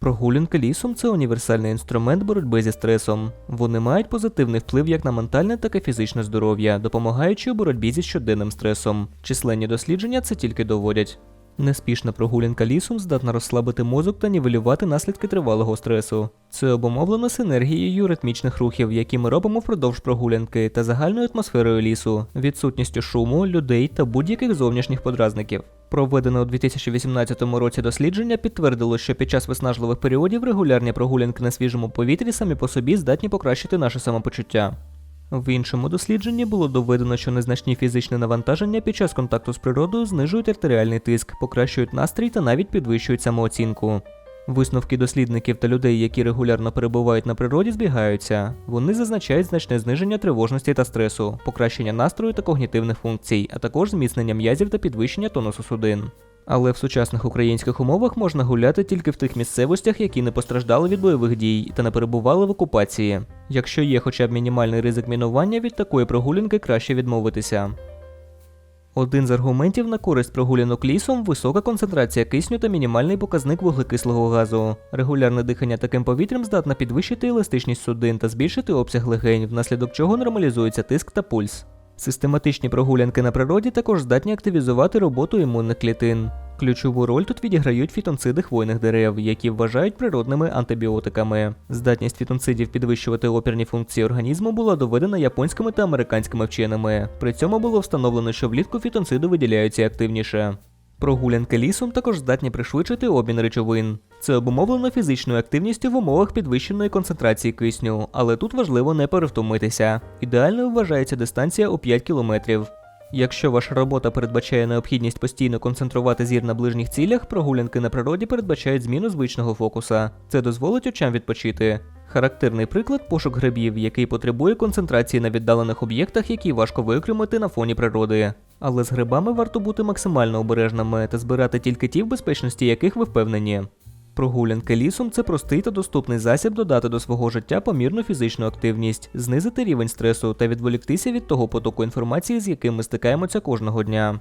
Прогулянки лісом це універсальний інструмент боротьби зі стресом. Вони мають позитивний вплив як на ментальне, так і фізичне здоров'я, допомагаючи у боротьбі зі щоденним стресом. Численні дослідження це тільки доводять. Неспішна прогулянка лісом здатна розслабити мозок та нівелювати наслідки тривалого стресу. Це обумовлено синергією ритмічних рухів, які ми робимо впродовж прогулянки, та загальною атмосферою лісу, відсутністю шуму, людей та будь-яких зовнішніх подразників. Проведене у 2018 році дослідження підтвердило, що під час виснажливих періодів регулярні прогулянки на свіжому повітрі самі по собі здатні покращити наше самопочуття. В іншому дослідженні було доведено, що незначні фізичні навантаження під час контакту з природою знижують артеріальний тиск, покращують настрій та навіть підвищують самооцінку. Висновки дослідників та людей, які регулярно перебувають на природі, збігаються. Вони зазначають значне зниження тривожності та стресу, покращення настрою та когнітивних функцій, а також зміцнення м'язів та підвищення тонусу судин. Але в сучасних українських умовах можна гуляти тільки в тих місцевостях, які не постраждали від бойових дій та не перебували в окупації. Якщо є хоча б мінімальний ризик мінування, від такої прогулянки краще відмовитися. Один з аргументів на користь прогулянок лісом висока концентрація кисню та мінімальний показник вуглекислого газу. Регулярне дихання таким повітрям здатне підвищити еластичність судин та збільшити обсяг легень, внаслідок чого нормалізується тиск та пульс. Систематичні прогулянки на природі також здатні активізувати роботу імунних клітин. Ключову роль тут відіграють фітонциди хвойних дерев, які вважають природними антибіотиками. Здатність фітонцидів підвищувати опірні функції організму була доведена японськими та американськими вченими. При цьому було встановлено, що влітку фітонциди виділяються активніше. Прогулянки лісом також здатні пришвидшити обмін речовин. Це обумовлено фізичною активністю в умовах підвищеної концентрації кисню, але тут важливо не перевтомитися. Ідеальною вважається дистанція у 5 кілометрів. Якщо ваша робота передбачає необхідність постійно концентрувати зір на ближніх цілях, прогулянки на природі передбачають зміну звичного фокуса. Це дозволить очам відпочити. Характерний приклад пошук грибів, який потребує концентрації на віддалених об'єктах, які важко виокремити на фоні природи. Але з грибами варто бути максимально обережними та збирати тільки ті, в безпечності яких ви впевнені. Прогулянки лісом це простий та доступний засіб додати до свого життя помірну фізичну активність, знизити рівень стресу та відволіктися від того потоку інформації, з яким ми стикаємося кожного дня.